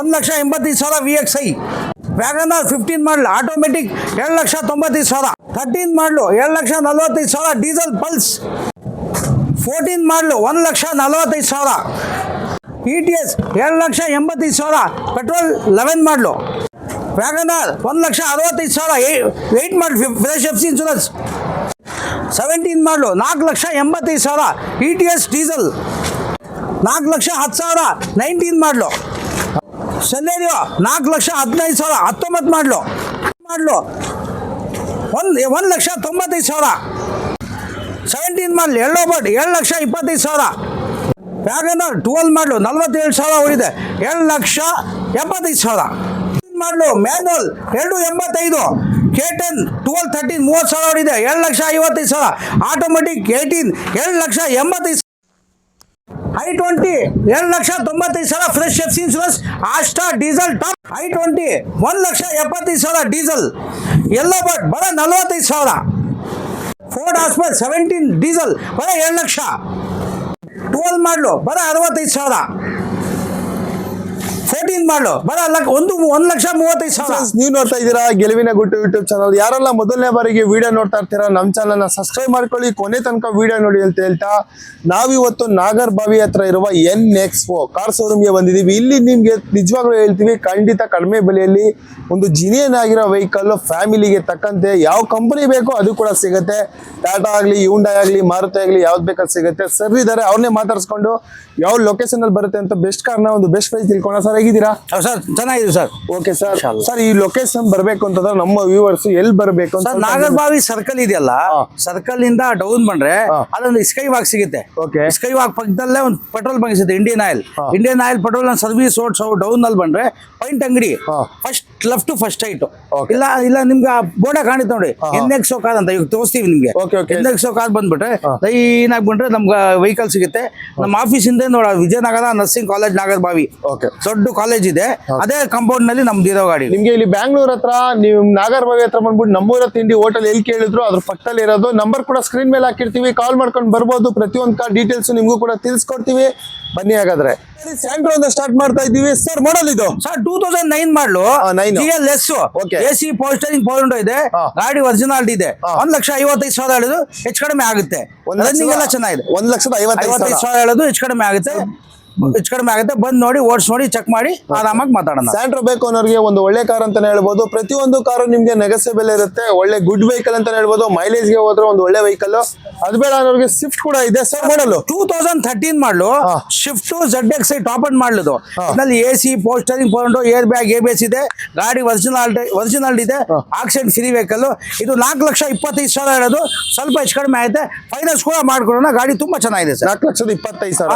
ಒಂದು ಲಕ್ಷ ಎಂಬತ್ತೈದು ಸಾವಿರ V X I WagonR fifteen model automatic ಎರಡು ಲಕ್ಷ ತೊಂಬತ್ತೈದು ಸಾವಿರ. ಥರ್ಟೀನ್ ಮಾಡಲು ಎರಡು ಲಕ್ಷ ನಲ್ವತ್ತೈದು ಸಾವಿರ ಡೀಸೆಲ್ ಪಲ್ಸ್ ಫೋರ್ಟೀನ್ ಮಾಡಲು ಒಂದು ಲಕ್ಷ ನಲ್ವತ್ತೈದು ಸಾವಿರ. ಇ ಟಿ ಎಸ್ ಎರಡು ಲಕ್ಷ ಎಂಬತ್ತೈದು ಸಾವಿರ. ಪೆಟ್ರೋಲ್ ಲೆವೆನ್ ಮಾಡಲು ವ್ಯಾಗನರ್ ಒಂದು ಲಕ್ಷ ಅರವತ್ತೈದು ಸಾವಿರ. ವೆಯ್ಟ್ ಮಾಡಿ fresh F C insurance seventeen ಮಾಡಲು ನಾಲ್ಕು ಲಕ್ಷ ಎಂಬತ್ತೈದು ಸಾವಿರ. ಇ ಟಿ ಎಸ್ ಡೀಸೆಲ್ ನಾಲ್ಕು ಲಕ್ಷ ಹತ್ತು ಸಾವಿರ. ನೈನ್ಟೀನ್ ಮಾಡಲು ಸೆಲೆರಿಯೋ ನಾಲ್ಕು ಲಕ್ಷ ಹದಿನೈದು ಸಾವಿರ, ಹತ್ತೊಂಬತ್ತು ಮಾಡಲು. ಮಾಡಲು. ಒಂದು ಒಂದು ಲಕ್ಷ ತೊಂಬತ್ತೈದು ಸಾವಿರ. ಸೆವೆಂಟೀನ್ ಮಾಡಲು ಎಳ್ಳೋ ಬಟ್ ಏಳು ಲಕ್ಷ ಇಪ್ಪತ್ತೈದು ಸಾವಿರ. ಯಾಕಂದ್ರೆ ಟುವೆಲ್ ಮಾಡಲು, ನಲ್ವತ್ತೇಳು ಸಾವಿರ ಉಳಿದೆ. ಏಳು ಲಕ್ಷ ಎಪ್ಪತ್ತೈದು ಸಾವಿರ. ಮಾಡಲು ಮ್ಯಾನುವಲ್ ಎರಡು ಎಂಬತ್ತೈದು. ಕೆ ಟೆನ್ ಟ್ವೆಲ್ ತರ್ಟೀನ್ ಮೂವತ್ತು ಸಾವಿರ ಉಳಿದೆ. ಏಳು ಲಕ್ಷ ಐವತ್ತೈದು ಸಾವಿರ. ಆಟೋಮೆಟಿಕ್ ಏಯ್ಟೀನ್ ಏಳು ಲಕ್ಷ ಎಂಬತ್ತೈದು ಐ ಟ್ವೆಂಟಿ ಎರಡು ಲಕ್ಷ ತೊಂಬತ್ತೈದು ಸಾವಿರ fresh F insurance Asta diesel top I twenty ಒಂದು ಲಕ್ಷ ಎಪ್ಪತ್ತೈದು ಸಾವಿರ ಡೀಸೆಲ್ ಎಲ್ಲೋ ಬಟ್ ಬರ ನಲ್ವತ್ತೈದು ಸಾವಿರ. ಫೋರ್ಡ್ ಹಾಸ್ಪರ್ ಸೆವೆಂಟೀನ್ ಡೀಸೆಲ್ ಬರ ಎರಡು ಲಕ್ಷ. ಟ್ವೆಲ್ ಮಾಡಲು ಬರ ಅರವತ್ತೈದು ಸಾವಿರ. ಫೋರ್ಟೀನ್ ಮಾಡ್ಲು ಬರ ಲಕ್, ಒಂದು, ಒಂದ್ ಲಕ್ಷ ಮೂವತ್ತೈದು ಸಾವಿರ. ನೀವು ನೋಡ್ತಾ ಇದ್ದೀರಾ ಗೆಲುವಿನ ಗುಟ್ಟು ಯೂಟ್ಯೂಬ್ ಚಾನಲ್ ಯಾರೆಲ್ಲ ಮೊದಲನೇ ಬಾರಿಗೆ ವಿಡಿಯೋ ನೋಡ್ತಾ ಇರ್ತೀರಾ ನಮ್ಮ ಚಾನಲ್ನ ಸಬ್ಸ್ಕ್ರೈಬ್ ಮಾಡ್ಕೊಳ್ಳಿ. ಕೊನೆ ತನಕ ವಿಡಿಯೋ ನೋಡಿ ಅಂತ ಹೇಳ್ತಾ, ನಾವಿವತ್ತು ನಾಗರ್ ಬಾವಿ ಹತ್ರ ಇರುವ ಎನ್ ಎಕ್ಸ್ಪೋ ಕಾರ್ ಶೋರೂಮ್ಗೆ ಬಂದಿದ್ದೀವಿ. ಇಲ್ಲಿ ನಿಮ್ಗೆ ನಿಜವಾಗ್ಲೂ ಹೇಳ್ತೀವಿ, ಖಂಡಿತ ಕಡಿಮೆ ಬೆಲೆಯಲ್ಲಿ ಒಂದು ಜಿನಿಯನ್ ಆಗಿರೋ ವೆಹಿಕಲ್ ಫ್ಯಾಮಿಲಿಗೆ ತಕ್ಕಂತೆ, ಯಾವ ಕಂಪನಿ ಬೇಕೋ ಅದು ಕೂಡ ಸಿಗುತ್ತೆ. ಟಾಟಾ ಆಗಲಿ ಯೂಂಡಾ ಆಗಲಿ ಮಾರುತಿ ಆಗಲಿ, ಯಾವ್ದು ಬೇಕಾದ್ ಸಿಗುತ್ತೆ. ಸರ್ ಇದ್ದಾರೆ ಅವ್ರನ್ನೇ ಮಾತಾಡಿಸ್ಕೊಂಡು, ಯಾವ ಲೊಕೇಶನ್ ಅಲ್ಲಿ ಬರುತ್ತೆ ಅಂತ ಬೆಸ್ಟ್ ಕಾರ್ನ ಒಂದು ಬೆಸ್ಟ್ ಪ್ರೈಸ್ ತಿಳ್ಕೊಳ್ಳೋಣ. ಸರ್ ಹೇಗಿದ್ದೀರಾ ಸರ್ ಚೆನ್ನಾಗಿದೆ ಸರ್. ಓಕೆ ಸರ್ ಸರ್ ಈ ಲೊಕೇಶನ್ ಬರಬೇಕು ಅಂತಂದ್ರೆ ನಮ್ಮ ವ್ಯೂವರ್ಸ್ ಎಲ್ಲಿ ಬರಬೇಕು ಅಂತ ಸರ್ ನಾಗರಬಾವಿ ಸರ್ಕಲ್ ಇದೆಯಲ್ಲ. ಸರ್ಕಲ್ ಇಂದ ಡೌನ್ ಬಂದ್ರೆ. ಅದೊಂದು ಸ್ಕೈ ವಾಕ್ ಸಿಗುತ್ತೆ. ಸ್ಕೈ ವಾಕ್ ಪಕ್ಕದಲ್ಲೇ ಒಂದು ಪೆಟ್ರೋಲ್ ಬಂಕ್ ಸಿಗುತ್ತೆ Indian Oil Indian Oil petrol service roads down ಅಲ್ಲಿ ಬಂದ್ರೆ ಪೈಂಟ್ ಅಂಗಡಿ first left to first right Okay. ಇಲ್ಲ ಇಲ್ಲ ನಿಮ್ಗೆ ಬೋರ್ಡ ಕಾಣಿತ್ತು ನೋಡಿ. ಎನ್ಎಕ್ ಸೋ ಕಾರ್ ಅಂತ ಇವಾಗ ತೋರಿಸ್ತೀವಿ ನಿಮ್ಗೆ. ಎನ್ಎಕ್ ಸೋ ಕಾರ್ ಬಂದ್ಬಿಟ್ರೆ. ಲೈನ್ ಆಗಿ ಬಂದ್ರೆ ನಮ್ಗೆ ವೆಹಿಕಲ್ ಸಿಗುತ್ತೆ. ನಮ್ಮ ಆಫೀಸ್ ಇಂದ ನೋಡ Vijayanagar nursing college Nagarbhavi okay ದೊಡ್ಡ ಕಾಲೇಜ್ ಇದೆ. ಅದೇ ಕಾಂಪೌಂಡ್ನಲ್ಲಿ ನಮ್ದು ಇರೋ ಗಾಡಿ ನಿಮ್ಗೆ ಇಲ್ಲಿ ಬ್ಯಾಂಗ್ಳೂರ್ ಹತ್ರ ನೀವು ನಾಗರಬಾವಿ ಹತ್ರ ಬಂದ್ಬಿಟ್ಟು ನಮ್ಮೂರ ತಿಂಡಿ ಹೋಟೆಲ್ ಎಲ್ಲಿ ಕೇಳಿದ್ರು ಅದ್ರ ಪಕ್ಕದಲ್ಲಿ ಇರೋದು. ನಂಬರ್ ಕೂಡ ಸ್ಕ್ರೀನ್ ಮೇಲೆ ಹಾಕಿರ್ತೀವಿ. ಕಾಲ್ ಮಾಡ್ಕೊಂಡು ಬರ್ಬೋದು. ಪ್ರತಿಯೊಂದು ಕಾರ್ ಡೀಟೇಲ್ಸ್ ನಿಮ್ಗೂ ಕೂಡ ತಿಳಿಸ್ಕೊಡ್ತೀವಿ. ಬನ್ನಿ ಹಾಗಾದ್ರೆ. ಸ್ಯಾಂಡ್ರೋ ಒಂದು ಸ್ಟಾರ್ಟ್ ಮಾಡ್ತಾ ಇದ್ದೀವಿ. ಸರ್ ಮಾಡಲ್ ಇದು? ಸರ್ ಟೂ ತೌಸಂಡ್ ನೈನ್ ಮಾಡಲು. ಎಲ್ ಎಸ್ ಸಿ ಪೋಸ್ಟರಿಂಗ್ ಪೌಂಡ್ ಇದೆ. ಗಾಡಿ ಒರಿಜಿನಾಲಿಟಿ ಇದೆ. ಒಂದ್ ಲಕ್ಷ ಐವತ್ತೈದು ಸಾವಿರ ಹೇಳುದು ಹೆಚ್ಚು ಕಡಿಮೆ ಆಗುತ್ತೆ. ಒಂದ್ ರನ್ನಿಂಗ್ ಎಲ್ಲ ಲಕ್ಷದ ಚೆನ್ನಾಗಿದೆ. ಒಂದ್ ಲಕ್ಷದ ಐವತ್ತೈದು ಸಾವಿರ. ಹೇಳೋದು ಹೆಚ್ಚು ಕಡಿಮೆ ಆಗುತ್ತೆ. ಹೆಚ್ಚು ಕಡಿಮೆ ಆಗುತ್ತೆ. ಬಂದ್ ನೋಡಿ ಓಡಿಸ್ ನೋಡಿ ಚೆಕ್ ಮಾಡಿ ಆರಾಮಾಗಿ ಮಾತಾಡೋಣ. ಸ್ಯಾಂಡ್ರೋ ಬೇಕು ಅನ್ನೋರಿಗೆ ಒಂದು ಒಳ್ಳೆ ಕಾರ್ ಅಂತಾನೆ ಹೇಳ್ಬೋದು. ಪ್ರತಿಯೊಂದು ಕಾರು ನಿಮ್ಗೆ ನೆಗಸೆ ಬೆಲೆ ಇರುತ್ತೆ. ಒಳ್ಳೆ ಗುಡ್ ವೆಹಿಕಲ್ ಅಂತಾನೆ ಹೇಳ್ಬೋದು. ಮೈಲೇಜ್ಗೆ ಹೋದ್ರೆ ಒಂದು ಒಳ್ಳೆ ವೆಹಿಕಲ್ ಅದು ಬೇಡ ಅನ್ನೋರಿಗೆ ಸ್ವಿಫ್ಟ್ ಕೂಡ ಇದೆ. ಸರ್ ಮಾಡಲು ಟೂ ತೌಸಂಡ್ ಥರ್ಟೀನ್ ಮಾಡಲು. Swift Z X top and ಮಾಡಲು ಅದ್ರಲ್ಲಿ ಇದರಲ್ಲಿ ಎ ಸಿ ಪೋಸ್ಟರಿಂಗ್ ಪೌಂಡ್ air bag A B S ಇದೆ. ಗಾಡಿ ಒರಿಜಿನಲ್ ಒರಿಜಿನಲ್ ಇದೆ. ಆಕ್ಸಿಡೆಂಟ್ ಫ್ರೀ ವೆಹಿಕಲ್ ಇದು ನಾಲ್ಕು ಲಕ್ಷ ಇಪ್ಪತ್ತೈದು ಸಾವಿರ ಇರೋದು. ಸ್ವಲ್ಪ ಹೆಚ್ಚು ಕಡಿಮೆ ಆಗುತ್ತೆ. ಫೈನಾನ್ಸ್ ಕೂಡ ಮಾಡ್ಕೊಡೋಣ. ಗಾಡಿ ತುಂಬಾ ಚೆನ್ನಾಗಿದೆ ಸರ್ ನಾಲ್ಕು ಲಕ್ಷದ ಇಪ್ಪತ್ತೈದು ಸಾವಿರ.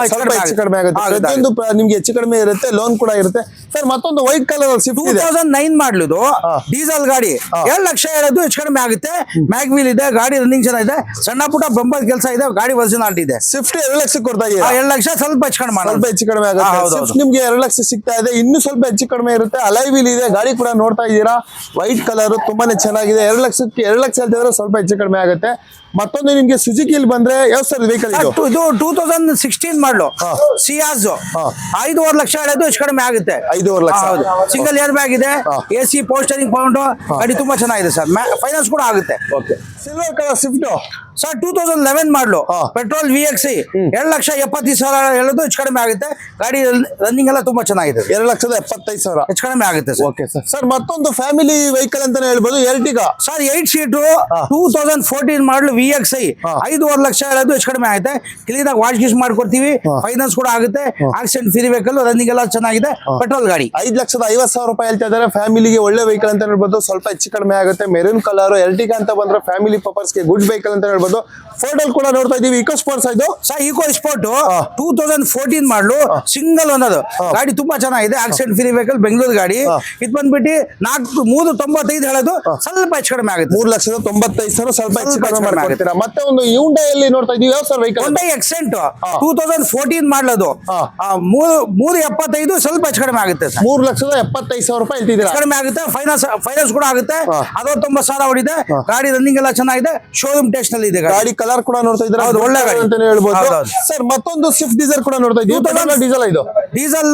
ಕಡಿಮೆ ಆಗುತ್ತೆ. ಪ್ರತಿಯೊಂದು ಪ್ರ- ನಿಮ್ಗೆ ಹೆಚ್ಚು ಕಡಿಮೆ ಇರುತ್ತೆ ಲೋನ್ ಕೂಡ ಇರುತ್ತೆ. ಸರ್ ಮತ್ತೊಂದು white colour two thousand nine ಮಾಡ್ಲಿದ್ದು diesel ಗಾಡಿ. ಏಳು ಲಕ್ಷ ಇರೋದು ಹೆಚ್ಚು ಕಡಿಮೆ ಆಗುತ್ತೆ. ಮ್ಯಾಗ್ ವೀಲ್ ಇದೆ ಗಾಡಿ ರನ್ನಿಂಗ್ ಚೆನ್ನಾಗಿದೆ. ಸಣ್ಣ ಪುಟ್ಟ ಬಂಬರ್ ಕೆಲಸ ಇದೆ ಗಾಡಿ ಒರಿಜಿನಾಲಿಟಿ ಇದೆ. ಸ್ವಿಫ್ಟ್ ಎರಡು ಲಕ್ಷಕ್ಕೆ ಕೊಡ್ತಾ ಇದೆ ಎರಡು ಲಕ್ಷ ಸ್ವಲ್ಪ ಹೆಚ್ಚು ಕಡಿಮೆ. ಸ್ವಲ್ಪ ಹೆಚ್ಚು ಕಡಿಮೆ ಆಗುತ್ತೆ. ನಿಮ್ಗೆ ಎರಡು ಲಕ್ಷ ಸಿಗ್ತಾ ಇದೆ ಇನ್ನು ಸ್ವಲ್ಪ ಹೆಚ್ಚು ಕಡಿಮೆ ಇರುತ್ತೆ. ಅಲೈ ವೀಲ್ ಇದೆ ಗಾಡಿ ಕೂಡ ನೋಡ್ತಾ ಇದ್ದೀರಾ. ವೈಟ್ ಕಲರ್ ತುಂಬಾನೇ ಚೆನ್ನಾಗಿದೆ. ಎರಡು ಲಕ್ಷಕ್ಕೆ ಎರಡು ಲಕ್ಷ ಹೇಳ್ತಿದ್ರೆ ಸ್ವಲ್ಪ ಹೆಚ್ಚು ಕಡಿಮೆ ಆಗುತ್ತೆ. ಮತ್ತೊಂದು ನಿಮ್ಗೆ ಸುಜುಕಿಯಲ್ಲಿ ಬಂದ್ರೆ ಯಾವ ಸರ್ ವೆಹಿಕಲ್ ಇದು? ಟು- ಇದು two thousand sixteen model Ciaz. ಐದೂವರೆ ಲಕ್ಷ ಹೇಳೋದು ಹೆಚ್ಚು ಕಡಿಮೆ ಆಗುತ್ತೆ. ಐದೂವರೆ ಲಕ್ಷ. ಸಿಂಗಲ್ ಏರ್ ಬ್ಯಾಗ್ ಇದೆ. ಎ ಸಿ ಪೋಸ್ಟರಿಂಗ್ ಪೌಂಡ್ ಗಾಡಿ ತುಂಬಾ ಚೆನ್ನಾಗಿದೆ ಸರ್. ಫೈನಾನ್ಸ್ ಕೂಡ ಆಗುತ್ತೆ. Okay silver colour Swift sir two thousand eleven model. Petrol V X I ಎರಡು ಲಕ್ಷ ಎಪ್ಪತ್ತೈದು ಸಾವಿರ ಹೇಳೋದು ಹೆಚ್ಚು ಕಡಿಮೆ ಆಗುತ್ತೆ. ಗಾಡಿ ರನ್ನಿಂಗ್ ಎಲ್ಲ ತುಂಬಾ ಚೆನ್ನಾಗಿದೆ. ಎರಡು ಲಕ್ಷದ ಎಪ್ಪತ್ತೈದು ಸಾವಿರ. ಹೆಚ್ಚು ಕಡಿಮೆ ಆಗುತ್ತೆ ಸರ್. ಓಕೆ ಸರ್ ಸರ್ ಮತ್ತೊಂದು ಫ್ಯಾಮಿಲಿ ವೆಹಿಕಲ್ ಅಂತಾನೆ ಹೇಳ್ಬೋದು. Ertiga sir eight seat. Two thousand fourteen model V X I. ಐದೂವರೆ ಲಕ್ಷ ಹೇಳೋದು ಹೆಚ್ಚು ಕಡಿಮೆ ಆಗುತ್ತೆ. ಕ್ಲೀನ್ ಆಗಿ ವಾಶ್ ಗೀಶ್ ಮಾಡ್ಕೊಡ್ತೀವಿ. ಫೈನಾನ್ಸ್ ಕೂಡ ಆಗುತ್ತೆ. ಆಕ್ಸಿಡೆಂಟ್ ಫ್ರೀ ವೆಹಿಕಲ್ ರನ್ನಿಂಗ್ ಎಲ್ಲ ಚೆನ್ನಾಗಿದೆ. ಪೆಟ್ರೋಲ್ ಗಾಡಿ. ಐದು ಲಕ್ಷದ ಐವತ್ತು ಸಾವಿರ ರೂಪಾಯಿ ಹೇಳ್ತಾ ಇದ್ದಾರೆ. ಫ್ಯಾಮಿಲಿಗೆ ಒಳ್ಳೆ ವೆಹಿಕಲ್ ಅಂತ ಹೇಳ್ಬೋದು. ಸ್ವಲ್ಪ ಹೆಚ್ಚು ಕಡಿಮೆ ಆಗುತ್ತೆ. ಮೆರೂನ್ ಕಲರ್ ಎರ್ಟಿಗಾ ಅಂತ ಬಂದ್ರೆ ಫ್ಯಾಮಿಲಿ ಪರ್ಪಸ್ಗೆ ಗುಡ್ ವೆಹಿಕಲ್ ಅಂತ ಹೇಳ್ಬೋದು. acuerdo? ಫೋಟೋಲ್ ಕೂಡ ನೋಡ್ತಾ ಇದೀವಿ ಇಕೋ ಸ್ಪೋರ್ಟ್ಸ್ ಇದು? Sir Eco Sport. Two thousand fourteen model single ಅನ್ನೋದು ಗಾಡಿ ತುಂಬಾ ಚೆನ್ನಾಗಿದೆ. ಆಕ್ಸಿಡೆಂಟ್ ಫ್ರೀ ವೆಹಿಕಲ್ ಬೆಂಗಳೂರು ಗಾಡಿ. ಇದ್ ಬಂದ್ಬಿಟ್ಟು ನಾಲ್ಕು ಮೂರು ತೊಂಬತ್ತೈದು ಹೇಳೋದು ಸ್ವಲ್ಪ ಹೆಚ್ಚು ಕಡಿಮೆ ಆಗುತ್ತೆ. ಮೂರು ಲಕ್ಷದ ತೊಂಬತ್ತೈದು ಸಾವಿರ ಸ್ವಲ್ಪ ಹೆಚ್ಚು ಕಡಿಮೆ ಮಾಡ್ತೀರಾ ಮತ್ತೆ ಒಂದು ಯೂಂಡೈಯಲ್ಲಿ ನೋಡ್ತಾ ಇದೀವಿ ಯಾವ sir vehicle Hyundai Accent two thousand fourteen ಮಾಡಲದು. ಮೂರು ಮೂರು ಎಪ್ಪತ್ತೈದು ಸ್ವಲ್ಪ ಹೆಚ್ಚು ಕಡಿಮೆ ಆಗುತ್ತೆ ಸರ್. ಮೂರು ಲಕ್ಷದ ಎಪ್ಪತ್ತೈದು ಸಾವಿರ ರೂಪಾಯಿ ಹೇಳ್ತಿದ್ದೀರಾ? ಕಡಿಮೆ ಆಗುತ್ತೆ. ಫೈನಾನ್ಸ್ ಫೈನಾನ್ಸ್ ಕೂಡ ಆಗುತ್ತೆ. ಅರವತ್ತೊಂಬತ್ತು ಸಾವಿರ ಹೊಡಿದೆ ಗಾಡಿ ರನ್ನಿಂಗ್ ಎಲ್ಲ ಚೆನ್ನಾಗಿದೆ. ಶೋರೂಮ್ ಟೆಸ್ಟ್ನಲ್ಲಿ ಇದೆ ಗಾಡಿ. ಕಲರ್ ಕೂಡ ನೋಡ್ತಾ ಇದ್ರೆ ಹೌದು, ಒಳ್ಳೆ ಗಾಡಿ. ಅಂತಾನೆ ಹೇಳ್ಬೋದು. ಹೌದು, ಹೌದು. ಸರ್ ಮತ್ತೊಂದು ಸ್ವಿಫ್ಟ್ ಡೀಸೆಲ್ ಕೂಡ ನೋಡ್ತಾ ಇದ್ದೀವಿ. 2000 ಡೀಸೆಲ್ ಇದು. ಡೀಸೆಲ್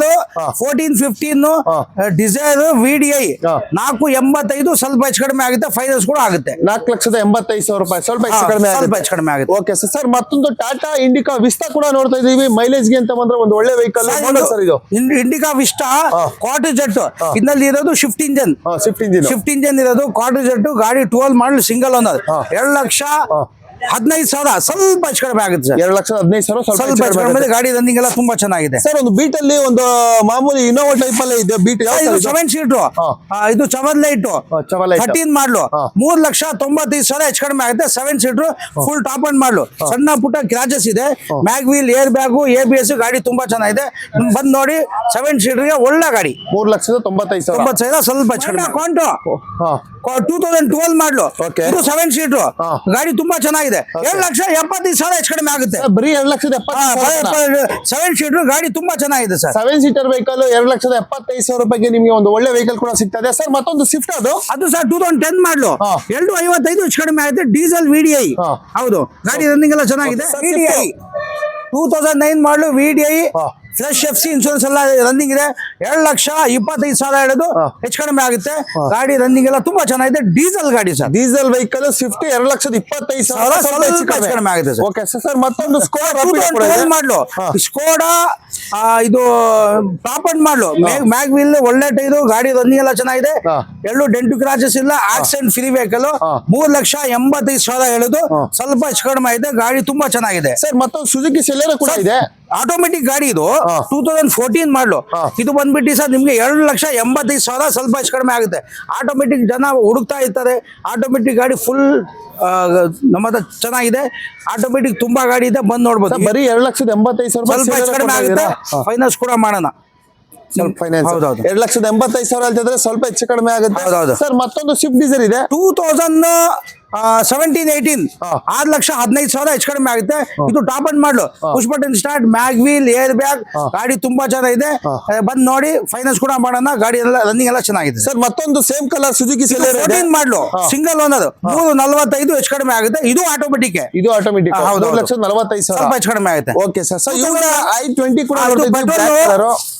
ಫೋರ್ಟೀನ್ ಫಿಫ್ಟೀನ್ ಹಾ. ಡಿಸೈರ್ ವಿಡಿಐ ಹಾ. ನಾಲ್ಕು ಎಂಬತ್ತೈದು ಸ್ವಲ್ಪ ಹೆಚ್ಚು ಕಡಿಮೆ ಆಗುತ್ತೆ ಫೈನಾನ್ಸ್ ಕೂಡ ಆಗುತ್ತೆ. ನಾಲ್ಕು ಲಕ್ಷದ ಎಂಬತ್ತೈದು ಸಾವಿರ ರೂಪಾಯಿ ಸ್ವಲ್ಪ ಹೆಚ್ಚು ಹಾ, ಕಡಿಮೆ ಸ್ವಲ್ಪ ಹೆಚ್ಚು ಕಡಿಮೆ ಆಗುತ್ತೆ. ಓಕೆ ಸರ್ ಸರ್ ಮತ್ತೊಂದು ಟಾಟಾ ಇಂಡಿಕಾ ವಿಸ್ತಾ ಕೂಡ ನೋಡ್ತಾ ಇದೀವಿ ಮೈಲೇಜ್ಗೆ ಅಂತ ಬಂದ್ರೆ ಒಂದು ಒಳ್ಳೆ ವೆಹಿಕಲ್ ಸರ್ ಇದು ಇನ್- ಇಂಡಿಕಾ ವಿಸ್ಟಾ ಹಾ. ಜೆಟ್ ಇದ್ರಲ್ಲಿ ಇರೋದು shift engine shift engine shift engine ಇರೋದು ಕ್ವಾರ್ಟರ್ ಜೆಟ್ ಗಾಡಿ ಟ್ವೆಲ್ ಮಾಡಲು ಸಿಂಗಲ್ ಅನ್ನೋದು ಹಾ. ಎರಡು ಲಕ್ಷ ಹಾ. ಹದಿನೈದು ಸಾವಿರ ಸ್ವಲ್ಪ ಹೆಚ್ಚು ಕಡಿಮೆ ಆಗುತ್ತೆ ಸರ್. ಎರಡು ಲಕ್ಷದ ಹದಿನೈದು ಸಾವಿರ ಸ್ವಲ್ಪ ಸ್ವಲ್ಪ ಹೆಚ್ಚು ಹೆಚ್ಚು ಕಡಿಮೆ ಕಡಿಮೆ ಆಗುತ್ತೆ. ಗಾಡಿ ರನ್ನಿಂಗ್ ಎಲ್ಲ ತುಂಬಾ ಚೆನ್ನಾಗಿದೆ. ಸರ್ ಒಂದು ಬೀಟ್ ಅಲ್ಲಿ ಒಂದು ಮಾಮೂಲಿ ಇನೋವಾ ಟೈಪ್ ಅಲ್ಲೇ ಇದೆ. ಬೀಟ್ ಇದು? ಸೆವೆನ್ ಸೀಟ್ರು ಹಾ. ಇದು ಚವರ್ ಲೈಟ್ ಹಾ. ಥರ್ಟೀನ್ ಮಾಡ್ಲು ಹಾ. ಮೂರ್ ಲಕ್ಷ ತೊಂಬತ್ತೈದು ಸಾವಿರ ಹೆಚ್ಚು ಕಡಿಮೆ ಆಗುತ್ತೆ. Seven seater full top end model ಸಣ್ಣ ಪುಟ್ಟ ಕ್ರಾಚಸ್ ಇದೆ. Mag wheel air bag A B S ಗಾಡಿ ತುಂಬಾ ಚೆನ್ನಾಗಿದೆ. ಬಂದ್ ನೋಡಿ ಸೆವೆನ್ ಸೀಟರ್ಗೆ ಒಳ್ಳೆ ಗಾಡಿ. ಮೂರ್ ಲಕ್ಷದ ತೊಂಬತ್ತೈದು ಸಾವಿರ. ತೊಂಬತ್ತು ಸಾವಿರ ಸ್ವಲ್ಪ ಹೆಚ್ಚು ಕಡಿಮೆ. ಕಾಂಟು ಹಾ two thousand twelve model Okay. ಇದು ಸೆವೆನ್ ಸೀಟ್ರು ಹಾ. ಗಾಡಿ ತುಂಬಾ ಚೆನ್ನಾಗಿದೆ. ಎರಡು ಲಕ್ಷ ಎಪ್ಪತ್ತೈದು ಸಾವಿರ ಹೆಚ್ಚು ಕಡಿಮೆ ಆಗುತ್ತೆ. ಬರೀ ಎರಡು ಲಕ್ಷದ ಸೆವೆನ್ ಸೀಟರ್ ಗಾಡಿ ತುಂಬಾ ಚೆನ್ನಾಗಿದೆ ಸರ್. ಸೆವೆನ್ ಸೀಟರ್ ವೆಹಿಕಲ್ ಎರಡು ಲಕ್ಷದ ಎಪ್ಪತ್ತೈದು ಸಾವಿರ ರೂಪಾಯಿಗೆ ನಿಮಗೆ ಒಂದು ಒಳ್ಳೆ ವೆಹಿಕಲ್ ಕೂಡ ಸಿಗ್ತದೆ ಸರ್ ಮತ್ತೊಂದು ಸ್ವಿಫ್ಟ್ ಅದು? ಅದು ಸರ್ ಟೂ ತೌಸಂಡ್ ಟೆನ್ ಮಾಡಲು ಎರಡು ಐವತ್ತೈದು ಹೆಚ್ಚು ಕಡಿಮೆ ಆಗುತ್ತೆ. Diesel VDI. ಹೌದು. ಗಾಡಿ ರನ್ನಿಂಗ್ ಎಲ್ಲ ಚೆನ್ನಾಗಿದೆ. VDI two thousand nine model VDI. Fresh F C insurance ಎಲ್ಲ ರನ್ನಿಂಗ್ ಇದೆ. ಎರಡು ಲಕ್ಷ ಇಪ್ಪತ್ತೈದು ಸಾವಿರ ಹಿಡಿದು ಹೆಚ್ಚು ಕಡಿಮೆ ಆಗುತ್ತೆ. ಗಾಡಿ ರನ್ನಿಂಗ್ ಎಲ್ಲ ತುಂಬಾ ಚೆನ್ನಾಗಿದೆ. ಡೀಸೆಲ್ ಗಾಡಿ ಸರ್. ಡೀಸೆಲ್ ವೆಹಿಕಲ್ ಸ್ವಿಫ್ಟ್ ಎರಡು ಲಕ್ಷದ ಇಪ್ಪತ್ತೈದು ಸಾವಿರ ಕಡಿಮೆ. ಆಗುತ್ತೆ ಸರ್. ಓಕೆ ಸರ್ ಮತ್ತೊಂದು ಸ್ಕೋರ್ ಮಾಡ್ಲು. ಸ್ಕೋಡಾ ಇದು. ಪ್ರಾಪರ್ ಮಾಡ್ಲು ಮ್ಯಾಗ್ ವೀಲ್ ಒಳ್ಳೆ ಟೈದು ಗಾಡಿ ರನ್ನಿಂಗ್ ಎಲ್ಲ ಚೆನ್ನಾಗಿದೆ. ಎರಡು ಎಲ್ಲೂ ಡೆಂಟು ಕ್ರಾಚಸ್ ಇಲ್ಲ ಆಕ್ಸಿಡೆಂಟ್ ಫ್ರೀ ವೆಹಿಕಲ್. ಮೂರ್ ಲಕ್ಷ ಎಂಬತ್ತೈದು ಸಾವಿರ ಹೇಳುದು ಸ್ವಲ್ಪ ಹೆಚ್ಚು ಕಡಿಮೆ ಇದೆ ಗಾಡಿ ತುಂಬಾ ಚೆನ್ನಾಗಿದೆ. ಸರ್ ಮತ್ತೊಂದು ಸುಜುಕಿ ಸೆಲೆರ ಕೂಡ ಇದೆ. ಆಟೋಮೆಟಿಕ್ ಗಾಡಿ ಇದು. ಟೂ ತೌಸಂಡ್ ಫೋರ್ಟೀನ್ ಮಾಡ್ಲು ಇದು ಬಂದ್ಬಿಟ್ಟು ಸರ್ ನಿಮ್ಗೆ ಎರಡು ಲಕ್ಷ ಎಂಬತ್ತೈದು ಸಾವಿರ ಸ್ವಲ್ಪ ಹೆಚ್ಚು ಕಡಿಮೆ ಆಗುತ್ತೆ. ಆಟೋಮೆಟಿಕ್ ಜನ ಹುಡುಕ್ತಾ ಇರ್ತಾರೆ. ಆಟೋಮೆಟಿಕ್ ಗಾಡಿ ಫುಲ್ ನಮ್ಮ ಹತ್ರ ಚೆನ್ನಾಗಿದೆ. ಆಟೋಮೆಟಿಕ್ ತುಂಬಾ ಗಾಡಿ ಇದೆ. ಬಂದ್ ನೋಡ್ಬೋದು. ಬರೀ ಎರಡು ಲಕ್ಷದ ಎಂಬತ್ತೈದು ಸಾವಿರ ಸ್ವಲ್ಪ ಹೆಚ್ಚು ಕಡಿಮೆ ಆಗುತ್ತೆ. ಫೈನಾನ್ಸ್ ಕೂಡ ಮಾಡೋಣ. ಸ್ವಲ್ಪ ಫೈನಾನ್ಸ್. ಎರಡು ಲಕ್ಷದ ಎಂಬತ್ತೈದು ಸಾವಿರ ಸ್ವಲ್ಪ ಹೆಚ್ಚು ಕಡಿಮೆ ಆಗುತ್ತೆ. ಸರ್ ಮತ್ತೊಂದು ಸ್ವಿಫ್ಟ್ ಡಿಸೈರ್ ಇದೆ. ಟೂ ತೌಸಂಡ್ ಸೆವೆಂಟೀನ್ ಏಯ್ಟೀನ್ ಆರ್ ಲಕ್ಷ ಹದಿನೈದು ಸಾವಿರ ಹೆಚ್ಚು ಕಡಿಮೆ ಆಗುತ್ತೆ. ಇದು top end model. Push button start mag wheel air bag ಗಾಡಿ ತುಂಬಾ ಚೆನ್ನಾಗಿದೆ. ಬಂದ್ ನೋಡಿ ಫೈನಾನ್ಸ್ ಕೂಡ ಮಾಡೋಣ. ಗಾಡಿ ಎಲ್ಲ ರನ್ನಿಂಗ್ ಎಲ್ಲ ಚೆನ್ನಾಗಿದೆ. ಸರ್ ಮತ್ತೊಂದು same colour Suzuki fourteen model. Single owner ಮೂರು ನಲವತ್ತೈದು ಹೆಚ್ಚು ಕಡಿಮೆ ಆಗುತ್ತೆ. ಇದು ಆಟೋಮೆಟಿಕ್ ಇದು ಆಟೋಮೆಟಿಕ್ ಲಕ್ಷ ನಲವತ್ತೈದು ಸಾವಿರ. ಹೆಚ್ಚು ಕಡಿಮೆ ಆಗುತ್ತೆ. ಓಕೆ ಸರ್ ಸರ್ ಇವಾಗ ಐ ಟ್ವೆಂಟಿ ಕೂಡ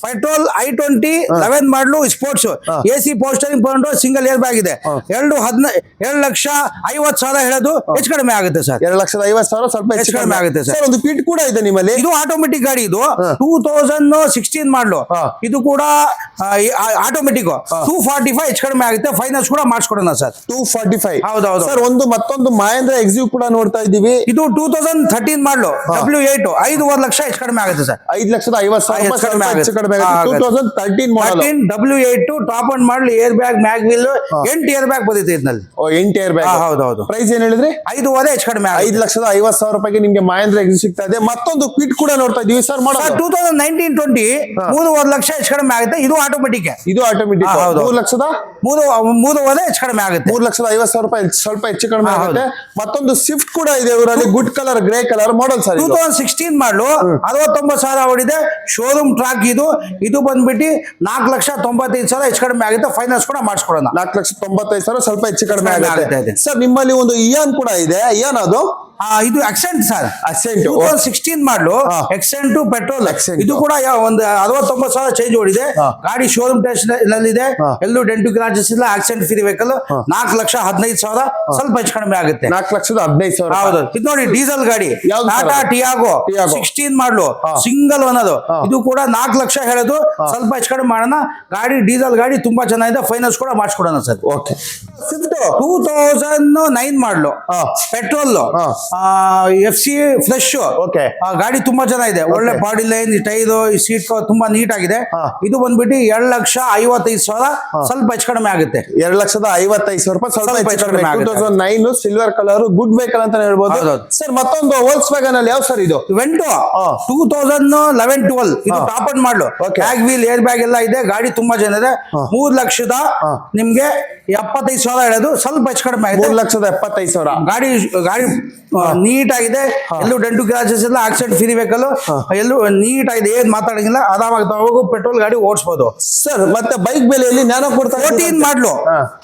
petrol I twenty eleven model sports A C power steering single air bag ಇದೆ ಎರಡು ಹದಿನೈದು ಎರಡು ಲಕ್ಷ ಐವತ್ತು ಸಾವಿರ ಹೇಳೋದು ಹೆಚ್ಚು ಕಡಿಮೆ ಆಗುತ್ತೆ ಸರ್. ಎರಡು ಲಕ್ಷದ ಐವತ್ತು ಸಾವಿರ ಸ್ವಲ್ಪ ಹೆಚ್ಚು ಕಡಿಮೆ ಆಗುತ್ತೆ ಸರ್. ಒಂದು ಪೀಟ್ ಕೂಡ ಇದೆ ನಿಮ್ಮಲ್ಲಿ. ಇದು ಆಟೋಮೆಟಿಕ್ ಗಾಡಿ ಇದು. ಟೂ ತೌಸಂಡ್ ಸಿಕ್ಸ್ಟೀನ್ ಮಾಡಲು. ಇದು ಕೂಡ ಆಟೋಮೆಟಿಕ್ ಟೂ ಫಾರ್ಟಿ ಫೈವ್ ಹೆಚ್ಚು ಕಡಿಮೆ ಆಗುತ್ತೆ. ಫೈನಾನ್ಸ್ ಕೂಡ ಮಾಡಿಸ್ಕೊಡೋಣ ಸರ್. ಟೂ ಫಾರ್ಟಿ ಫೈವ್ ಹೌದೌದು. ಹೌದು. ಸರ್ ಒಂದು ಮತ್ತೊಂದು ಮಹೇಂದ್ರ ಎಕ್ಸಿವ್ ಕೂಡ ನೋಡ್ತಾ ಇದ್ದೀವಿ. ಇದು two thousand thirteen model. W eight ಐದುವರೆ ಲಕ್ಷ ಹೆಚ್ಚು ಕಡಿಮೆ ಆಗುತ್ತೆ ಸರ್. ಐದು ಲಕ್ಷದ ಐವತ್ತು ಸಾವಿರ ಹೆಚ್ಚು ಕಡಿಮೆ ಕಡಿಮೆ two thousand thirteen model. W eight top end model. Air bag mag wheel ಎಂಟು ಏರ್ ಬ್ಯಾಗ್ ಬಂದಿತ್ತು ಇದ್ನಲ್ಲಿ ಎಂಟು ಏರ್ ಬ್ಯಾಗ್ ಹಾ, ಹೌದು. ಪ್ರೈಸ್ ಏನ್ ಹೇಳಿದ್ರಿ? ಐದುವರೆ ಹೆಚ್ಚು ಕಡಿಮೆ ಐದು ಲಕ್ಷದ ಐವತ್ ಸಾವಿರ ರೂಪಾಯಿಗೆ ನಿಮಗೆ ಮಹೇಂದ್ರ ಎಕ್ಸಿಟ್ ಸಿಗ್ತಾ ಇದೆ. ಮತ್ತೊಂದು ಕ್ವಿಟ್ ಕೂಡ ನೋಡ್ತಾ ಇದೀವಿ. ಸರ್ ಮಾಡೋದು ಟೂ ತೌಸಂಡ್ ನೈನ್ಟೀನ್ ಟ್ವೆಂಟಿ ಮೂರುವರೆ ಲಕ್ಷ ಹೆಚ್ಚು ಕಡಿಮೆ ಆಗುತ್ತೆ. ಇದು ಆಟೋಮೆಟಿಕ್ ಇದು ಆಟೋಮೆಟಿಕ್. ಮೂರು ಲಕ್ಷದ? ಮೂರು ಮೂರುವರೆ ಹೆಚ್ಚು ಕಡಿಮೆ ಆಗುತ್ತೆ. ಮೂರು ಲಕ್ಷದ ಐವತ್ ಸಾವಿರ ರೂಪಾಯಿ ಸ್ವಲ್ಪ ಹೆಚ್ಚು ಕಡಿಮೆ ಆಗುತ್ತೆ. ಮತ್ತೊಂದು ಸ್ವಿಫ್ಟ್ ಕೂಡ ಇದೆ ಇವರಲ್ಲಿ good colour grey colour model sir two thousand sixteen model ಅರವತ್ತೊಂಬತ್ತು ಸಾವಿರ ಓಡಿದೆ. ಶೋರೂಮ್ ಟ್ರಾಕ್ ಇದು. ಇದು ಬಂದ್ಬಿಟ್ಟು ನಾಲ್ಕು ಲಕ್ಷ ತೊಂಬತ್ತೈದು ಸಾವಿರ ಹೆಚ್ಚು ಕಡಿಮೆ ಆಗುತ್ತೆ. ಫೈನಾನ್ಸ್ ಕೂಡ ಮಾಡಿಸ್ಕೊಡೋಣ ನಾಲ್ಕು ಲಕ್ಷ ತೊಂಬತ್ತೈದು ಸಾವಿರ ಸ್ವಲ್ಪ ಹೆಚ್ಚು ಕಡಿಮೆ ಆಗುತ್ತೆ. ಸರ್ ಸರ್ ನಿಮ್ಮಲ್ಲಿ ಒಂದು ಇಯಾನ್ ಕೂಡ ಇದೆ. ಆ, ಇದು Accent sir. Accent. Two thousand sixteen model ಹಾ. Accent petrol Accent. ಇದು ಕೂಡ ಯಾವ- ಒಂದು ಅರವತ್ತೊಂಬತ್ತು ಸಾವಿರ ಚೇಂಜ್ ಓಡಿದೆ. ಹಾ. ಗಾಡಿ ಶೋರೂಮ್ ಟೆಸ್ಟ್ ನಲ್ಲಿದೆ. ಹಾ. ಎಲ್ಲೂ ಡೆಂಟು ಗ್ರಾಜಸ್ ಇಲ್ಲ ಆಕ್ಸಿಡೆಂಟ್ ಫ್ರೀ ವೆಹಿಕಲ್ ನಾಲ್ಕು ಲಕ್ಷ ಹದಿನೈದು ಸಾವಿರ ಸ್ವಲ್ಪ ಹೆಚ್ಚು ಕಡಿಮೆ ಆಗುತ್ತೆ. ನಾಲ್ಕು ಲಕ್ಷದ ಹದಿನೈದು ಸಾವಿರ. ಹೌದು. ಇದು ನೋಡಿ ಡೀಸೆಲ್ ಗಾಡಿ. ಯಾವ್ದು Tata? Tiago Tiago. Sixteen model. ಹಾ. ಸಿಂಗಲ್ ಅನ್ನೋದು ಅದು. ಇದು ಕೂಡ ನಾಲ್ಕು ಲಕ್ಷ ಹೇಳೋದು. ಸ್ವಲ್ಪ ಹೆಚ್ಚು ಕಡಿಮೆ ಮಾಡೋಣ. ಗಾಡಿ ಡೀಸೆಲ್ ಗಾಡಿ ತುಂಬಾ ಚೆನ್ನಾಗಿದೆ. ಫೈನಾನ್ಸ್ ಕೂಡ ಮಾಡಿಸ್ಕೊಡೋಣ sir. Okay Swift two thousand nine model. ಹಾ. ಪೆಟ್ರೋಲ್ ಹಾ. ಎಫ್ ಸಿ ಫ್ರೆಶ್ ಓಕೆ ಗಾಡಿ ತುಂಬಾ ಜನ ಇದೆ. ಒಳ್ಳೆ. ಬಾಡಿ ಲೈನ್ ಟೈರ್ ಸೀಟ್ ತುಂಬಾ ನೀಟ್ ಆಗಿದೆ. ಇದು ಬಂದ್ಬಿಟ್ಟು ಎರಡ್ ಲಕ್ಷ ಐವತ್ತೈದು ಸಾವಿರ ಸ್ವಲ್ಪ ಹೆಚ್ಚು ಕಡಿಮೆ ಆಗುತ್ತೆ. ಎರಡ್ ಲಕ್ಷದ ಐವತ್ತೈದು ಸಾವಿರ ರೂಪಾಯಿ ಸ್ವಲ್ಪ ಹೆಚ್ಚು ಕಡಿಮೆ two. Thousand nine silver colour good vehicle ಅಂತ ಹೇಳ್ಬೋದು. ಸರ್ ಮತ್ತೊಂದು ಹೋಲ್ಸ್ ವ್ಯಾಗನ್ ಅಲ್ಲಿ ಯಾವ ಸರ್ ಇದು? Vent. Two thousand eleven twelve ಇದು top end model. Bag wheel air bag ಎಲ್ಲ ಇದೆ. ಗಾಡಿ ತುಂಬಾ ಜನ ಇದೆ. ಮೂರ್ ಲಕ್ಷದ. ನಿಮ್ಗೆ ಎಪ್ಪತ್ತೈದು ಸಾವಿರ ಸಾವಿರ ಹೇಳೋದು ಸ್ವಲ್ಪ ಹೆಚ್ಚು ಕಡಿಮೆ ಆಗಿದೆ ಮೂರ್ ಲಕ್ಷದ ಎಪ್ಪತ್ತೈದು ಸಾವಿರ. ಗಾಡಿ ಗಾಡಿ ನೀಟ್ ಆಗಿದೆ ಎಲ್ಲೂ ಡೆಂಟು ಕ್ರಾಚಸ್ ಇಲ್ಲ ಆಕ್ಸಿಡೆಂಟ್ ಫ್ರೀ ವೆಹಿಕಲ್. ಎಲ್ಲೂ ನೀಟ್ ಆಗಿದೆ ಏನ್ ಮಾತಾಡಂಗಿಲ್ಲ ಆರಾಮಾಗಿ ತಗೋ ಪೆಟ್ರೋಲ್ ಗಾಡಿ ಓಡಿಸ್ಬೋದು. ಸರ್ ಮತ್ತೆ ಬೈಕ್ ಬೆಲೆಯಲ್ಲಿ ನಾನು ಕೊಡ್ತಾ fourteen model.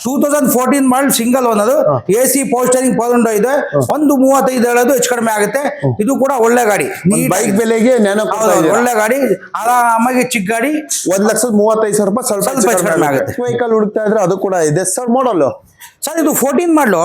Two thousand fourteen model single ಅನ್ನೋದು ಎ ಸಿ ಪೋಸ್ಟರಿಂಗ್ ಪದೊಂಡು ಇದೆ. ಒಂದು ಮೂವತ್ತೈದು ಹೇಳೋದು ಹೆಚ್ಚು ಕಡಿಮೆ ಆಗುತ್ತೆ. ಇದು ಕೂಡ ಒಳ್ಳೆ ಗಾಡಿ. ಬೈಕ್ ಬೆಲೆಗೆ ಒಳ್ಳೆ ಗಾಡಿ. ಆರಾಮಾಗಿ ಚಿಕ್ಕ ಗಾಡಿ. ಒಂದ್ ಲಕ್ಷದ ಮೂವತ್ತೈದು ಸಾವಿರ ರೂಪಾಯಿ ಸ್ವಲ್ಪ ಕಡಿಮೆ ಆಗುತ್ತೆ. ವೆಹಿಕಲ್ ಹುಡುಕ್ತಾ ಇದ್ರೆ ಅದು ಕೂಡ ಇದೆ. ಸರ್ ಮಾಡಲ್ ಸರ್ ಇದು ಫೋರ್ಟೀನ್ ಮಾಡ್ಲು?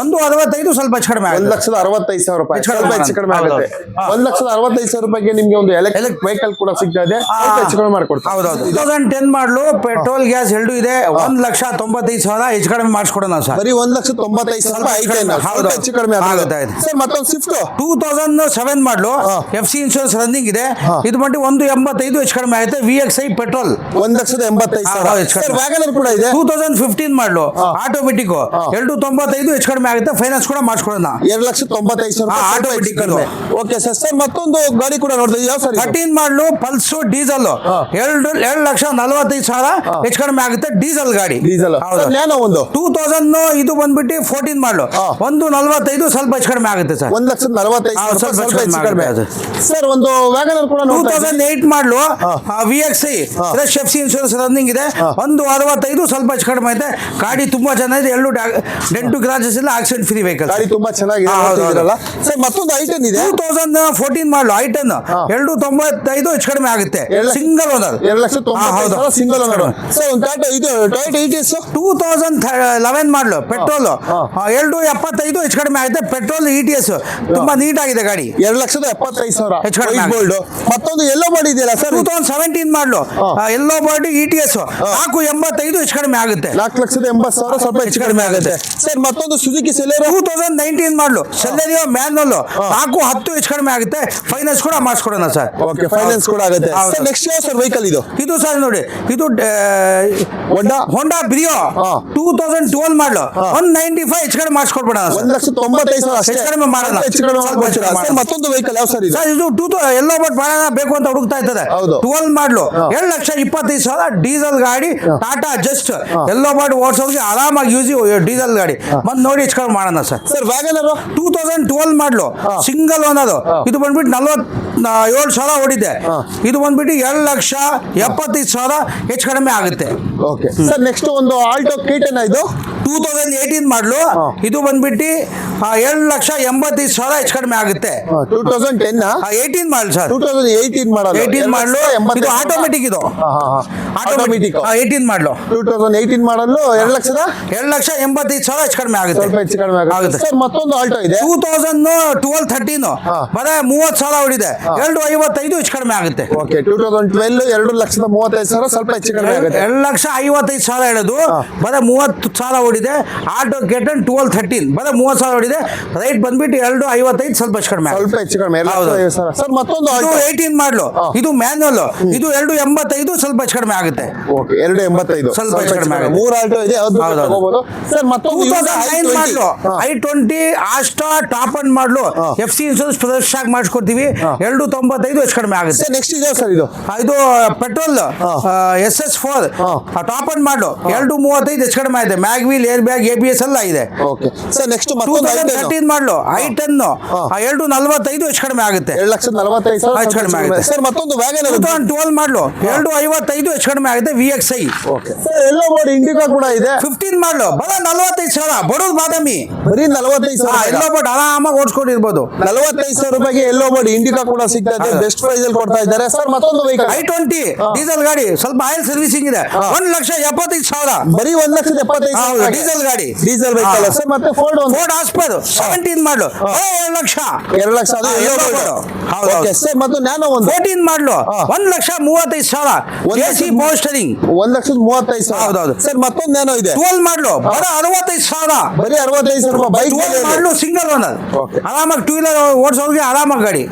ಒಂದು ಅರವತ್ತೈದು ಸ್ವಲ್ಪ ಹೆಚ್ಚು ಕಡಿಮೆ ಒಂದ್ ಲಕ್ಷದ ಅರವತ್ತೈದು ಸಾವಿರ ರೂಪಾಯಿ. ಹೆಚ್ಚು ಕಡಿಮೆ ಹೆಚ್ಚು ಕಡಿಮೆ ಆಗುತ್ತೆ. ಒಂದ್ ಲಕ್ಷದ ಅರವತ್ತೈದು ಸಾವಿರ ರೂಪಾಯಿಗೆ ನಿಮ್ಗೆ ಒಂದು ಎಲೆಕ್ಟ್ರಿಕ್ ವೆಹಿಕಲ್ ಕೂಡ ಸಿಗ್ತಾ ಇದೆ. ಹೆಚ್ಚು ಕಡಿಮೆ ಮಾಡ್ಕೊಡ್ತಾರೆ ಹೌದೌದು. Two thousand ten model petrol gas ಎರಡು ಇದೆ. ಒಂದ್ ಲಕ್ಷ ತೊಂಬತ್ತೈದು ಸಾವಿರ ಹೆಚ್ಚು ಕಡಿಮೆ ಮಾಡಿಸ್ಕೊಡೋಣ ಸರ್. ಬರೀ ಒಂದ್ ಲಕ್ಷ ತೊಂಬತ್ತೈದು ಸಾವಿರ. ಹೆಚ್ಚು ಕಡಿಮೆ ಆಗುತ್ತೆ. ಸರ್ ಮತ್ತೊಂದು Swift two thousand seven model. F C insurance running ಇದೆ. ಇದು ಬಂದು ಒಂದು ಎಂಬತ್ತೈದು ಹೆಚ್ಚು ಕಡಿಮೆ ಆಗುತ್ತೆ. ವಿ ಎಕ್ಸ್ ಐ ಪೆಟ್ರೋಲ್ ಒಂದ್ ಲಕ್ಷದ ಎಂಬತ್ತೈದು ಸಾವಿರ. ಕೂಡ ಇದೆ. Two thousand fifteen model. Automatic ಎರಡು ತೊಂಬತ್ತೈದು ಹೆಚ್ಚು ಕಡಿಮೆ ಆಗುತ್ತೆ ಫೈನಾನ್ಸ್ ಕೂಡ ಮಾಡಿಸ್ಕೊಳ್ಳೋಣ. ಎರಡ್ ಲಕ್ಷ ತೊಂಬತ್ತೈದು ಸಾವಿರ ಕಡಿಮೆ ಓಕೆ ಸರ್ ಸರ್ ಮತ್ತೊಂದು ಗಾಡಿ ಕೂಡ ನೋಡ್ತಾ ಯಾವ sir? Thirteen model Pulse diesel. ಎರಡು ಎರಡು ಲಕ್ಷ ನಲವತ್ತೈದು ಸಾವಿರ ಹೆಚ್ಚು ಕಡಿಮೆ ಆಗುತ್ತೆ ಡೀಸೆಲ್ ಗಾಡಿ. ಡೀಸೆಲ್ ಒಂದು. ಟೂ ತೌಸಂಡ್ ಇದು ಬಂದ್ಬಿಟ್ಟು ಫೋರ್ಟೀನ್ ಮಾಡ್ಲು. ಒಂದು ನಲವತ್ತೈದು ಸ್ವಲ್ಪ ಹೆಚ್ಚು ಕಡಿಮೆ ಆಗುತ್ತೆ ಸರ್ ಒಂದ್ ಲಕ್ಷದ ನಲವತ್ತೈದು ಸ್ವಲ್ಪ ಹೆಚ್ಚು ಕಡಿಮೆ ಆಗುತ್ತೆ. ಸರ್ ಒಂದು ವ್ಯಾಗನರ್ ಕೂಡ two. Thousand eight model. V X I fresh F C insurance running ಇದೆ. ಒಂದು ಅರವತ್ತೈದು ಸ್ವಲ್ಪ ಹೆಚ್ಚು ಕಡಿಮೆ ಇದೆ ಗಾಡಿ ತುಂಬಾ ಚೆನ್ನಾಗಿದೆ. ಎರಡು ಡೆಂಟು ಗ್ರಾಜಸ್ ಇಲ್ಲ ಆಕ್ಸಿಡೆಂಟ್ ಫ್ರೀ ವೆಹಿಕಲ್ ಗಾಡಿ ತುಂಬಾ ಚೆನ್ನಾಗಿ ಹೌದು, ಸರ್ ಮತ್ತೊಂದು ಐಟನ್ ಇದೆ. Two thousand fourteen model I ten ಎರಡು ತೊಂಬತ್ತೈದು ಹೆಚ್ಚು ಕಡಿಮೆ ಆಗುತ್ತೆ. ಸಿಂಗಲ್ ಓನರ್ ಎರಡು ಲಕ್ಷ ಸಾವಿರ ಸಿಂಗಲ್ ಓನರ್ ಸರ್ ಒಂದು ಟಾಟಾ ಇದು Toyota two thousand eleven model petrol. ಎರಡು ಎಪ್ಪತ್ತೈದು ಹೆಚ್ಚು ಕಡಿಮೆ ಆಗುತ್ತೆ. ಪೆಟ್ರೋಲ್ ಇ ಟಿ ಎಸ್ ತುಂಬಾ ನೀಟ್ ಆಗಿದೆ ಗಾಡಿ. ಎರಡು ಲಕ್ಷದ ಎಪ್ಪತ್ತೈದು ಸಾವಿರ. ಹೆಚ್ಚು ಕಡಿಮೆ ಗೋಲ್ಡ್ ಮತ್ತೊಂದು ಎಲ್ಲೋ ಬಾಡಿ ಇದೆಯಲ್ಲ sir? Two thousand seventeen model. Yellow body Etios ನಾಲ್ಕು ಎಂಬತ್ತೈದು ಹೆಚ್ಚು ಕಡಿಮೆ ಆಗುತ್ತೆ. ನಾಲ್ಕು ಲಕ್ಷದ ಎಂಬತ್ತು ಸಾವಿರ ಸ್ವಲ್ಪ ಹೆಚ್ಚು ಕಡಿಮೆ ಆಗುತ್ತೆ. ಸರ್ ಮತ್ತೊಂದು Suzuki Celerio two thousand nineteen model Celerio manual ನಾಲ್ಕು ಹತ್ತು ಹೆಚ್ಚು ಕಡಿಮೆ ಆಗುತ್ತೆ. ಫೈನಾನ್ಸ್ ಕೂಡ ಮಾಡಿಸ್ಕೊಡೋಣ ಸರ್. ಓಕೆ ಫೈನಾನ್ಸ್ ಕೂಡ ಆಗುತ್ತೆ. ಸರ್ ನೆಕ್ಸ್ಟ್ ಯಾವ ಸರ್ ವೆಹಿಕಲ್ ಇದು? ಇದು ಸರ್ ನೋಡಿ ಇದು Honda Honda Brio. Two thousand twelve model one ninety five ಹೆಚ್ಚು ಕಡಿಮೆ ಮಾಡಿಸ್ಕೊಡ್ಬೇಡ ಒಂದ್ ಲಕ್ಷ ತೊಂಬತ್ತೈದು ಸಾವಿರ ಹೆಚ್ಚು ಕಡಿಮೆ ಮಾಡಲ್ಲ. ಹೆಚ್ಚು ಕಡಿಮೆ. ಮತ್ತೊಂದು ವೆಹಿಕಲ್ ಯಾವ ಸರ್ ಇದು? ಸರ್ ಇದು ಟೂ ಎಲ್ಲೋ ಬಟ್ ಮಾಡೋಣ ಬೇಕು ಅಂತ ಹುಡುಕ್ತಾ ಇದ್ದಾರೆ. Twelve model. ಎರಡು ಲಕ್ಷ ಇಪ್ಪತ್ತೈದು ಸಾವಿರ ಡೀಸೆಲ್ ಗಾಡಿ ಟಾಟಾ ಜಸ್ಟ್ ಎಲ್ಲೋ ಬಟ್ ಓಡಿಸೋರಿಗೆ ಆರಾಮಾಗಿ ಯೂಸ್ ಡೀಸೆಲ್ ಗಾಡಿ. ಬಂದು ನೋಡಿ ಹೆಚ್ಕೊಂಡು ಮಾಡೋಣ sir. Sir WagonR two thousand twelve model. Single single ಅದು. ಇದು ಬಂದ್ಬಿಟ್ಟು ನಲ್ವತ್ ಏಳು ಸಾವಿರ ಹೊಡಿದೆ. ಇದು ಬಂದ್ಬಿಟ್ಟು ಎರಡು ಲಕ್ಷ ಎಪ್ಪತ್ತೈದು ಸಾವಿರ ಹೆಚ್ಚು ಕಡಿಮೆ ಆಗುತ್ತೆ. ಓಕೆ. ಸರ್ ನೆಕ್ಸ್ಟ್ ಒಂದು ಆಲ್ಟೋ ಕೀಟನ ಇದು? Two thousand eighteen model. ಇದು ಬಂದ್ಬಿಟ್ಟು ಎರಡು ಲಕ್ಷ ಎಂಬತ್ತೈದು ಸಾವಿರ ಹೆಚ್ಚು ಕಡಿಮೆ ಆಗುತ್ತೆ. Two thousand ten eighteen model sir. Two thousand eighteen model. Eighteen model. ಇದು ಆಟೋಮೆಟಿಕ್ ಇದು. Automatic eighteen model. Two thousand eighteen model ಎರಡು ಲಕ್ಷದ? ಎರಡು ಲಕ್ಷ ಎಂಬತ್ತೈದು ಸಾವಿರ ಹೆಚ್ಚು ಕಡಿಮೆ ಆಗುತ್ತೆ. ಹೆಚ್ಚು ಕಡಿಮೆ ಆಗುತ್ತೆ. ಸರ್ ಮತ್ತೊಂದು ಆಲ್ಟೋ ಇದೆ. ಟೂ ತೌಸಂಡ್ ಟ್ವೆಲ್ ಥರ್ಟೀನು ಬರೀ ಮೂವತ್ತು ಸಾವಿರ ಹೊಡಿದೆ ಎರಡು ಐವತ್ತೈದು ಹೆಚ್ಚು ಕಡಿಮೆ ಆಗುತ್ತೆ. ಓಕೆ ಟೂ ತೌಸಂಡ್ ಟ್ವೆಲ್ ಎರಡು ಲಕ್ಷದ ಮೂವತ್ತೈದು ಸಾವಿರ ಸ್ವಲ್ಪ ಹೆಚ್ಚು ಕಡಿಮೆ ಆಗುತ್ತೆ. ಎರಡು ಲಕ್ಷ ಐವತ್ತೈದು ಸಾವಿರ ಹೇಳೋದು ಬರೀ ಮೂವತ್ತು ಸಾವಿರ ಓಡಿದೆ. ಆಟೋ ಕೆಟನ್ ಟ್ವೆಲ್ ಥರ್ಟೀನ್ ಬರೀ ಮೂವತ್ತು ಸಾವಿರ ಓಡಿದೆ. ರೈಟ್ ಬಂದ್ಬಿಟ್ಟು ಎರಡು ಐವತ್ತೈದು ಸ್ವಲ್ಪ ಹೆಚ್ಚು ಕಡಿಮೆ ಸ್ವಲ್ಪ ಹೆಚ್ಚು ಕಡಿಮೆ ಎರಡು ಸರ್ ಮತ್ತೊಂದು ಇದು ಏಯ್ಟೀನ್ ಮಾಡ್ಲು ಇದು ಮ್ಯಾನ್ಯಲ್ ಇದು ಎರಡು ಎಂಬತ್ತೈದು ಸ್ವಲ್ಪ ಹೆಚ್ಚು ಕಡಿಮೆ ಆಗುತ್ತೆ. ಓಕೆ ಎರಡು ಎಂಬತ್ತೈದು. ಸ್ವಲ್ಪ ಹೆಚ್ಚು ಕಡಿಮೆ. ಆಗುತ್ತೆ. ಮೂರು ಆಲ್ಟೋ ಇದೆ ಸರ್ ಮತ್ತೊಂದು model I twenty Asta top end model. F C insurance ಪ್ರದರ್ಶನ ಮಾಡಿಸ್ಕೊಡ್ತೀವಿ. ಹಾ. ಎರಡು ತೊಂಬತ್ತೈದು ಹೆಚ್ಚು ಕಡಿಮೆ ಆಗುತ್ತೆ. ನೆಕ್ಸ್ಟ್ ಇದೆ ಸರ್ ಇದು. ಇದು petrol. S S four. Top end ಮಾಡು. ಎರಡು ಮೂವತ್ತೈದು ಹೆಚ್ಚು ಕಡಿಮೆ ಇದೆ mag wheel air bag A B S ಎಲ್ಲ ಇದೆ. Okay. Sir next two thousand thirteen model I ten. ಎರಡು ನಲ್ವತ್ತೈದು ಹೆಚ್ಚು ಕಡಿಮೆ ಆಗುತ್ತೆ. ಎರಡು ಲಕ್ಷದ ನಲವತ್ತೈದು ಸಾವಿರ ಹೆಚ್ಚು ಕಡಿಮೆ ಆಗುತ್ತೆ. ಸರ್ ಮತ್ತೊಂದು Wagon two thousand twelve model ಎರಡು ಐವತ್ತೈದು ಹೆಚ್ಚು ಕಡಿಮೆ ಆಗುತ್ತೆ V X I okay. Sir yellow board Indica ಕೂಡ ಇದೆ. ಫಿಫ್ಟೀನ್ ಮಾಡ್ಲು ಬರ ನಲವತ್ತೈದು ಸಾವಿರ. ಬಡವ್ರು ಬಾದಾಮಿ. ಬರೀ ನಲವತ್ತೈದು ಸಾವಿರ. ಎಲ್ಲ ಬಟ್ ಆರಾಮಾಗಿ ಓಡಿಸ್ಕೊಂಡಿರ್ಬೋದು. ನಲವತ್ತೈದು ಸಾವಿರ ರೂಪಾಯಿಗೆ ಎಲ್ಲೋ ಬೋರ್ಡ್ ಇಂಡಿಕಾ ಕೂಡ ಸಿಗ್ತಾ ಸಿಗ್ತದೆ ಬೆಸ್ಟ್ ಪ್ರೈಸ್ ಅಲ್ಲಿ ಕೊಡ್ತಾ ಇದ್ದಾರೆ. ಸರ್ ಮತ್ತೊಂದು ವೆಹಿಕಲ್ ಐ ಟ್ವೆಂಟಿ ಡೀಸೆಲ್ ಗಾಡಿ. ಸ್ವಲ್ಪ ಆಯಿಲ್ ಸರ್ವಿಸಿಂಗ್ ಇದೆ. ಒಂದ್ ಲಕ್ಷ ಎಪ್ಪತ್ತೈದು ಸಾವಿರ. ಬರೀ ಒಂದ್ ಲಕ್ಷದ ಎಪ್ಪತ್ತೈದು ಡೀಸೆಲ್ ಗಾಡಿ. Diesel vehicle. ಸರ್ ಮತ್ತೆ ಫೋರ್ಡ್ ಒಂದು. ಫೋರ್ಡ್ ಆಸ್ಪರ್ ಸೆವೆಂಟೀನ್ ಮಾಡ್ಲು ಎರಡು ಲಕ್ಷ. ಎರಡು ಲಕ್ಷ. ಹೌದು, ಸರ್ ಮತ್ತು ನ್ಯಾನೋ ಒಂದು. Fourteen model. ಒಂದ್ ಲಕ್ಷ ಮೂವತ್ತೈದು ಸಾವಿರ. ಒಂದ್ ಎ ಸಿ ಲಕ್ಷದ- ಪೋಸ್ಟರಿಂಗ್ ಒಂದ್ ಲಕ್ಷದ ಮೂವತ್ತೈದು ಸಾವಿರ. ಹೌದೌದು. ಸರ್ ಮತ್ತೊಂದು ನ್ಯಾನೋ ಇದೆ. ಟ್ವೆಲ್ ಮಾಡ್ಲು ಬರೀ ಅರವತ್ತೈದು ಸಾವಿರ. ಬರೀ ಅರವತ್ತೈದು ಸಾವಿರ ಬೈಕ್ ಮಾಡ್ಲು ಸಿಂಗಲ್ ಓನರ್. ಆರಾಮಾಗಿ ಟೂ ವೀಲರ್ ಓಡಿಸೋರಿಗೆ ಆರಾಮಾಗಿ ಗಾಡಿ.